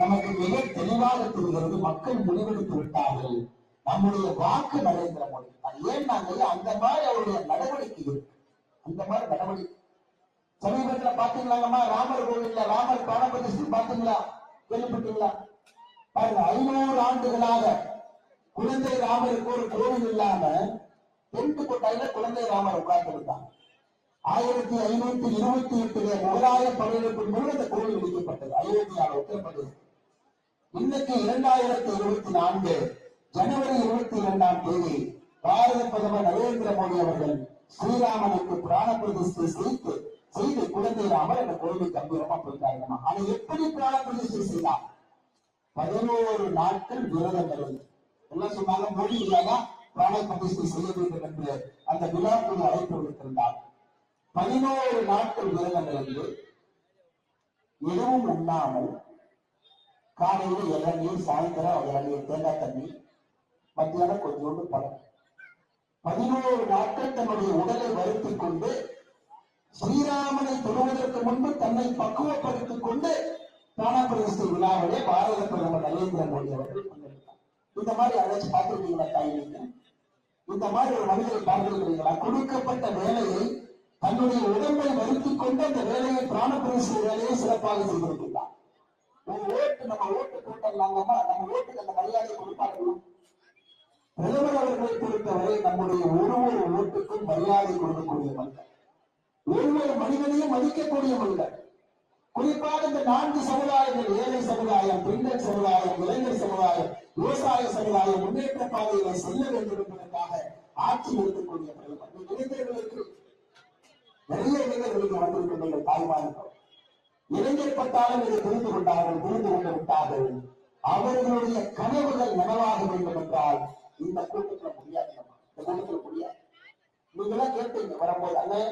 நமக்கு மிக தெளிவாக தெரிகிறது மக்கள் முடிவெடுத்து விட்டார்கள். நம்முடைய வாக்கு நரேந்திர மோடி தான். ஏன் நாங்கள் அந்த மாதிரி அவருடைய நடவடிக்கை இருக்கு. அந்த மாதிரி நடவடிக்கை. சமீபத்துல பாத்தீங்களாங்கம்மா ராமர் கோவில்ல ராமர் பிராணபிரதிஷ்டை பாத்தீங்களா கேள்விப்பட்டீங்களா? பாருங்க ஐநூறு ஆண்டுகளாக குழந்தை ராமருக்கு ஒரு கோவில் இல்லாம பெண்டு கொட்டாயில குழந்தை ராமர் உட்கார்ந்து இருந்தாங்க ஆயிரத்தி ஐநூத்தி இருபத்தி எட்டுல முகலாய படையெடுப்பின் மூலம் இந்த கோவில் இடிக்கப்பட்டது அயோத்தியால உத்தரப்பிரதேசம் இன்னைக்கு இரண்டாயிரத்தி இருபத்தி நான்கு ஜனவரி இருபத்தி இரண்டாம் தேதி பாரத பிரதமர் நரேந்திர மோடி அவர்கள் ஸ்ரீராமனுக்கு பிராண பிரதிஷ்டை செய்து செய்து குழந்தை ராமர் அந்த கோவிலுக்கு கம்பீரமா போயிட்டாங்க ஆனா எப்படி பிராண பிரதிஷ்டை செய்தார்? பதினோரு நாட்கள் விரதம் இருந்து. என்ன சொன்னாங்க மோடி இல்லாத பிராண பிரதிஷ்டை செய்ய வேண்டும் என்று அந்த விழாக்குழு அழைப்பு விடுத்திருந்தார் பதினோரு நாட்கள் விரதம் இருந்து எதுவும் உண்ணாமல் காலையில் இளநீர் சாயந்தரம் இளநீர் தேங்காய் தண்ணி மத்தியானம் கொஞ்சோண்டு பழம். பதினோரு நாட்கள் தன்னுடைய உடலை வருத்திக் கொண்டு ஸ்ரீராமனை தொழுவதற்கு முன்பு தன்னை பக்குவப்படுத்திக் கொண்டு பிராணபிரதிஷ்டை விழாவிலே பாரத பிரதமர் நரேந்திர மோடி அவர்கள் பங்கெடுத்தார். இந்த மாதிரி யாராச்சும் பார்த்திருக்கீங்களா தாய் நீங்க? இந்த மாதிரி ஒரு மனிதரை பார்த்திருக்கிறீங்களா? கொடுக்கப்பட்ட வேலையை தன்னுடைய உடம்பை வைத்துக் கொண்டு அந்த வேலையை பிராணபிரதிஷ்டை வேலையை சிறப்பாக செய்திருக்கிறார் ஒரு ஓட்டு நம்ம ஓட்டு போட்டோம்லாங்கம்மா நம்ம ஓட்டுக்கு அந்த மரியாதை கொடுப்பாங்க பிரதமர் அவர்களை பொறுத்தவரை நம்முடைய ஒரு ஒரு ஓட்டுக்கும் மரியாதை கொடுக்கக்கூடிய மனிதர் ஒரு ஒரு மனிதனையும் மதிக்கக்கூடிய மனிதர் குறிப்பாக இந்த நான்கு சமுதாயங்கள் ஏழை சமுதாயம் பெண்கள் சமுதாயம் இளைஞர் சமுதாயம் விவசாய சமுதாயம் முன்னேற்ற பாதையில செல்ல வேண்டும் என்பதற்காக ஆட்சி எடுக்கக்கூடிய பிரதமர். இந்த இளைஞர்களுக்கு நிறைய இளைஞர்களுக்கு வந்திருக்கின்ற தாய்மார்கள் இளைஞர் பட்டாலும் இதை புரிந்து கொண்டார்கள் புரிந்து கொண்டு விட்டார்கள். அவர்களுடைய கனவுகள் நனவாக வேண்டும் என்றால் இந்த கூட்டத்துல முடியாது இந்த கூட்டத்துல முடியாது. நீங்க எல்லாம் கேட்டீங்க வரும்போது அண்ணன்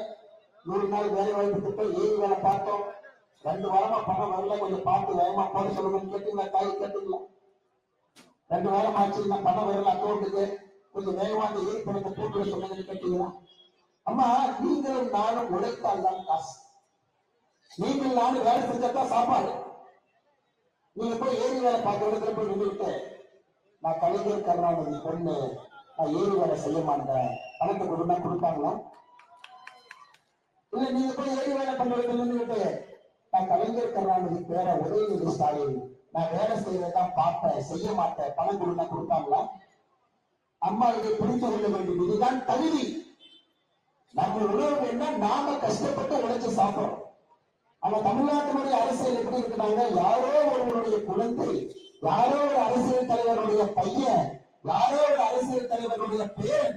நூறு நாள் வேலை வாய்ப்பு திட்டம் ஏழு வேலை பார்த்தோம். ரெண்டு வாரமா பணம் வரல கொஞ்சம் பார்த்து வேகமா போட சொல்லணும்னு கேட்டீங்களா? தாய் கேட்டீங்களா? ரெண்டு வாரம் ஆச்சு நான் பணம் வரல அக்கௌண்ட்டுக்கு கொஞ்சம் வேகமா அந்த ஏழு பணத்தை போட்டு சொல்லுங்கன்னு கேட்டீங்களா? அம்மா நீங்களும் நானும் உழைத்தால் தான் காசு. நீங்கள் நானும் வேலை செஞ்சாதான் சாப்பாடு. நீங்க போய் ஏரி வேலை பார்க்க இடத்துல போய் நின்றுட்டு நான் கலைஞர் கருணாநிதி பொண்ணு நான் ஏரி வேலை செய்ய மாட்டேன். பணத்தை கொடுத்தா கொடுப்பாங்களா? இல்ல நீங்க போய் ஏரி வேலை பண்ண இடத்துல நின்றுட்டு நான் கலைஞர் கருணாநிதி பேர உதயநிதி ஸ்டாலின். நான் வேலை செய்யறதான் பார்ப்பேன் செய்ய மாட்டேன். பணம் கொடுத்தா கொடுப்பாங்களா? அம்மா இதை புரிந்து கொள்ள வேண்டும். இதுதான் தகுதி. நம்ம உணவு என்ன நாம கஷ்டப்பட்டு உழைச்சு சாப்பிடுறோம் ஆனா தமிழ்நாட்டினுடைய அரசியல் எப்படி இருக்கிறாங்க யாரோ ஒருவருடைய குழந்தை யாரோ ஒரு அரசியல் தலைவருடைய பையன் யாரோ ஒரு அரசியல் தலைவருடைய பேர்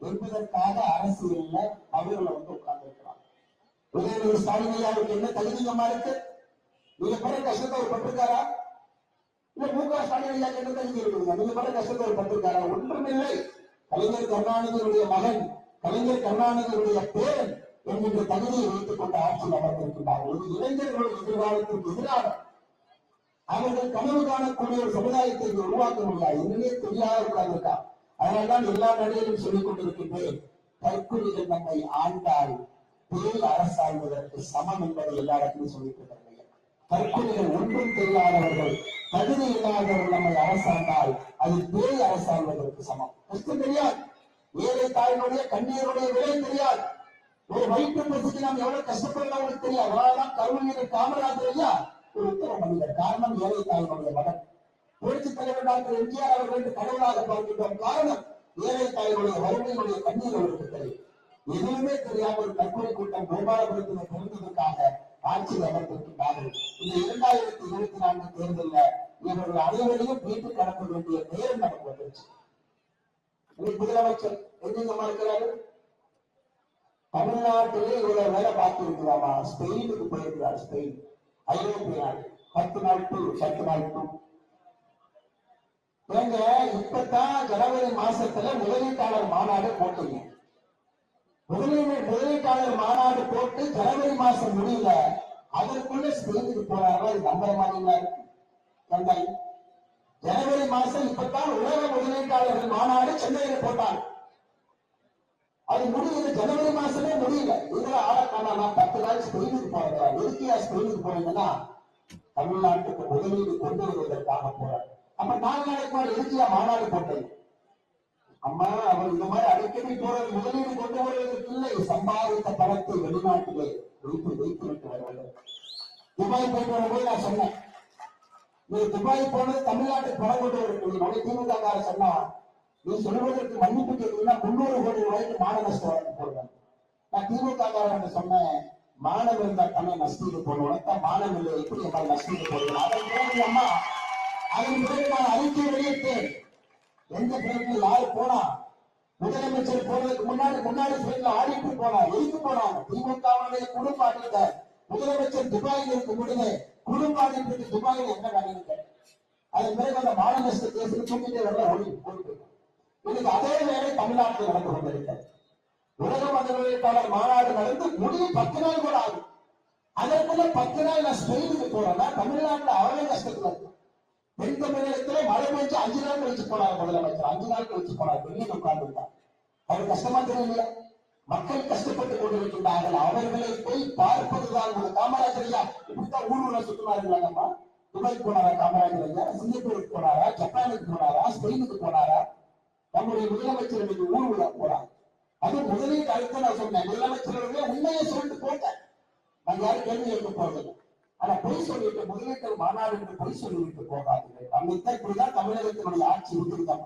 என்பதற்காக அரசியல்ல அவர்களை வந்து உட்கார்ந்து இருக்கிறாங்க உதயநிதி ஸ்டாலின் ஐயாவுக்கு என்ன தகுதிகமா இருக்கு? நீங்க படுற கஷ்டத்தை அவர் பட்டிருக்காரா? இல்ல மு க ஸ்டாலின் ஐயாவுக்கு என்ன தகுதி இருக்குங்க நீங்க படுற கஷ்டத்தை அவர் பட்டிருக்காரா? ஒன்றுமில்லை. கலைஞர் கருணாநிதியுடைய மகன் கலைஞர் கருணாநிதியுடைய பேரன் என்கின்ற தகுதியை வைத்துக் கொண்டு ஆட்சியில் அமர்ந்திருக்கிறார்கள் இது இளைஞர்களுடைய எதிர்காலத்திற்கு எதிராக அவர்கள் கனவு காணக்கூடிய ஒரு சமுதாயத்தை இங்கு உருவாக்க முடியாது. என்னன்னே தெரியாதவர்களாக இருக்கா? அதனால்தான் எல்லா நடையிலும் சொல்லிக் கொண்டிருக்கின்றேன் தற்கொலைகள் நம்மை ஆண்டால் பேய் அரசாள்வதற்கு சமம் என்பதை எல்லா இடத்திலும் சொல்லிக் கொண்டிருக்கிறேன் தற்கொலைகள் ஒன்றும் தெரியாதவர்கள் தகுதி இல்லாதவர்கள் நம்மை அரசாண்டால் அது பேய் அரசாள்வதற்கு சமம். தெரியாது. ஏழை தாயினுடைய கண்ணீருடைய விலை தெரியாது. ஒரு வயிற்று பசிக்கு நாம் எவ்வளவு கஷ்டப்படுறோம் அவங்களுக்கு தெரியாது. அதனாலதான் கருணீர் காமராஜர் ஐயா ஒரு உத்தர மனிதர் காரணம் ஏழை தாயினுடைய மகன். புரட்சி தலைவர் டாக்டர் எம்ஜிஆர் அவர்களுக்கு கடவுளாக பார்க்கின்றோம் காரணம் ஏழை தாயினுடைய வறுமையினுடைய கண்ணீர் அவருக்கு தெரியும். எதுவுமே தெரியாம ஒரு தற்கொலை கூட்டம் கோபாலபுரத்தில் பிறந்ததற்காக ஆட்சியில் அமர்ந்திருக்கிறார்கள் இந்த இரண்டாயிரத்தி இருபத்தி நான்கு தேர்தலில் இவர்கள் அனைவரையும் வீட்டுக்கு அனுப்ப வேண்டிய நேரம் நமக்கு வந்துருச்சு. முதலமைச்சர் எங்கெங்கம்மா இருக்கிறாரு? தமிழ்நாட்டிலே இவ்வளவு வேலை பார்த்து இருக்கிறாமா ஸ்பெயினுக்கு போயிருக்கிறார் ஸ்பெயின். ஐரோப்பிய நாடு. பத்து நாள் டூ பத்து நாள் டூ ஏங்க இப்பதான் ஜனவரி மாசத்துல முதலீட்டாளர் மாநாடு போட்டீங்க. முதலீடு முதலீட்டாளர் மாநாடு போட்டு ஜனவரி மாசம் முடியல. அதற்குள்ள ஸ்பெயினுக்கு போறாங்களா இது நம்புற மாதிரி இருக்கு ஜனவரி மாசம் இப்பதான் உலக முதலீட்டாளர்கள் மாநாடு சென்னையில போட்டாங்க. அது முடியுது. ஜனவரி மாசமே முடியல. இதுல ஆளக்கான நான் பத்து நாள் ஸ்பெயினுக்கு போறேன் எதுக்கியா ஸ்பெயினுக்கு போறீங்கன்னா தமிழ்நாட்டுக்கு முதலீடு கொண்டு வருவதற்காக போறேன் அப்ப நாலு நாளைக்கு மேல எதுக்கியா மாநாடு போட்டது. அம்மா அவர் இந்த மாதிரி அடிக்கடி போறது முதலீடு கொண்டு வருவதற்கு இல்லை. சம்பாதித்த பணத்தை வெளிநாட்டிலே வைத்து வைத்து விட்டு வருவது துபாய் போயிட்டு வரும்போது நான் சொன்னேன் நீ துபாய் போனது தமிழ்நாட்டுக்கு பணம் கொண்டு வருகிறது மணி திமுக காரர் சொன்னா நீ சொல்வதற்கு மன்னிப்பு கேட்கணும்னா முன்னூறு கோடி ரூபாய்க்கு மான நஷ்டம் வழக்கு போடுவேன். நான் திமுக காரன் சொன்னேன் மானம் இருந்தா தன்னை நஷ்டீடு போடணும் தான் மானம் இல்லை எப்படி எம்மால் நஷ்டீடு போடுவேன்? அதன் பிறகு அம்மா. அதன் பிறகு நான் அறிக்கை வெளியிட்டேன். எந்த பிறகு யாரு போனா முதலமைச்சர் போனதுக்கு முன்னாடி முன்னாடி பிறகு ஆடிட்டு போனா எதுக்கு போனா? திமுகவுடைய குடும்ப ஆடிட்ட முதலமைச்சர் துபாயில் இருக்கும் பொழுது குடும்ப ஆடிட்டு துபாயில் என்ன வேலைன்னு அதன் பிறகு அந்த மான நஷ்ட கேஸில் தூக்கிட்டே வரல ஓடி ஓடி இன்னைக்கு அதே வேலை தமிழ்நாட்டில் நடந்து கொண்டிருக்கிறது. உலக முதலீட்டாளர் மாநாடு நடந்து முடிவு பத்து நாள் கூட ஆகும் அதற்குள்ள பத்து நாள் நான் ஸ்பெயினுக்கு போறேன்னா தமிழ்நாட்டில் அவரே கஷ்டத்துல இருக்கு தென் தமிழகத்திலே மழை பெஞ்சு அஞ்சு நாள் கழிச்சு போனார் முதலமைச்சர். அஞ்சு நாள் கழிச்சு போனார். வெளியில் உட்கார்ந்து அவர் கஷ்டமா தெரியல. மக்கள் கஷ்டப்பட்டு கொண்டிருக்கின்றார்கள். அவர்களை போய் பார்ப்பதுதான் ஒரு காமராஜர் ஐயா இப்படித்தான் ஊர் ஊரா சுத்தினாருங்களாங்கம்மா துபாய் போனாரா காமராஜர் ஐயா சிங்கப்பூருக்கு போனாரா? ஜப்பானுக்கு போனாரா? ஸ்பெயினுக்கு போனாரா? நம்முடைய முதலமைச்சர் இன்னைக்கு ஊர் போறாங்க அது முதலீடு அடுத்து நான் சொன்னேன். முதலமைச்சர் உண்மையை சொல்லிட்டு போங்க நான் யாரும் கேள்வி கேட்க போறதில்லை. ஆனா பொய் சொல்லிட்டு முதலீட்டு மாநாடு என்று பொய் சொல்லிவிட்டு போகாதீர்கள் நம்ம இப்படிதான் தமிழகத்தினுடைய ஆட்சி இருந்திருந்தோம்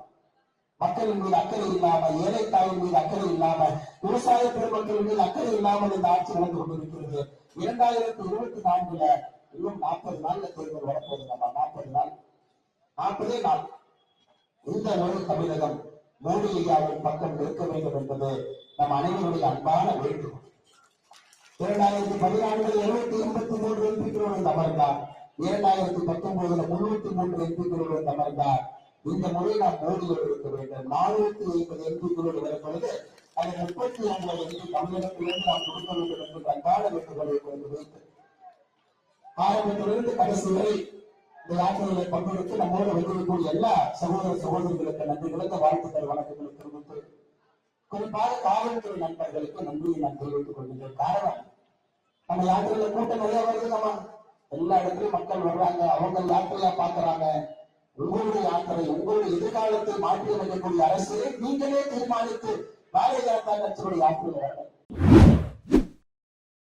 மக்களின் மீது அக்கறை இல்லாம ஏழை தாயின் மீது அக்கறை இல்லாம விவசாய பெருமக்கள் மீது அக்கறை இல்லாமல் இந்த ஆட்சி நடந்து கொண்டிருக்கிறது. இரண்டாயிரத்தி இருபத்தி நான்குல இன்னும் நாற்பது நாள்ல தேர்தல் வரப்போகுது நம்ம. நாற்பது நாள். நாற்பதே நாள். இந்த ஒரு தமிழகம் மோடி ஐயாவின் பக்கம் இருக்க வேண்டும் என்பது நம் அனைவருடைய அன்பான வேண்டுகோள். இரண்டாயிரத்தி பதினான்கு எழுநூத்தி எண்பத்தி மூன்று எம்பிக்களோடு வந்து அமர்ந்தார் இரண்டாயிரத்தி பத்தொன்பதுல முன்னூத்தி மூன்று எம்பிக்களோடு வந்து அமர்ந்தார் இந்த முறை நாம் மோடியோடு இருக்க வேண்டும். நானூத்தி ஐம்பது எம்பிக்களோடு வரும்பொழுது அதை முப்பத்தி ஒன்பது எம்பி தமிழகத்திலிருந்து நாம் கொடுக்க வேண்டும் என்று அன்பான வேண்டுகோளை கொண்டு வைத்து ஆரம்பத்திலிருந்து கடைசி வரை இந்த யாத்திரையில பங்கெடுத்து நம்மோடு வந்திருக்கக்கூடிய எல்லா சகோதர சகோதரிகளுக்கு விளக்க வாழ்த்துக்கள் வணக்கங்களை தெரிவித்து குறிப்பாக காவல்துறை நண்பர்களுக்கு நன்றியை நான் தெரிவித்துக் கொள்கின்றேன். காரணம் நம்ம யாத்திரையில கூட்டம் நிறைய வருது நம்ம எல்லா இடத்துலயும் மக்கள் வர்றாங்க அவங்க யாத்திரையா பாக்குறாங்க உங்களுடைய யாத்திரை உங்களுடைய எதிர்காலத்தை மாற்றி அமைக்கக்கூடிய அரசு நீங்களே தீர்மானித்து பாரதிய ஜனதா கட்சியுடைய யாத்திரை வேண்டும்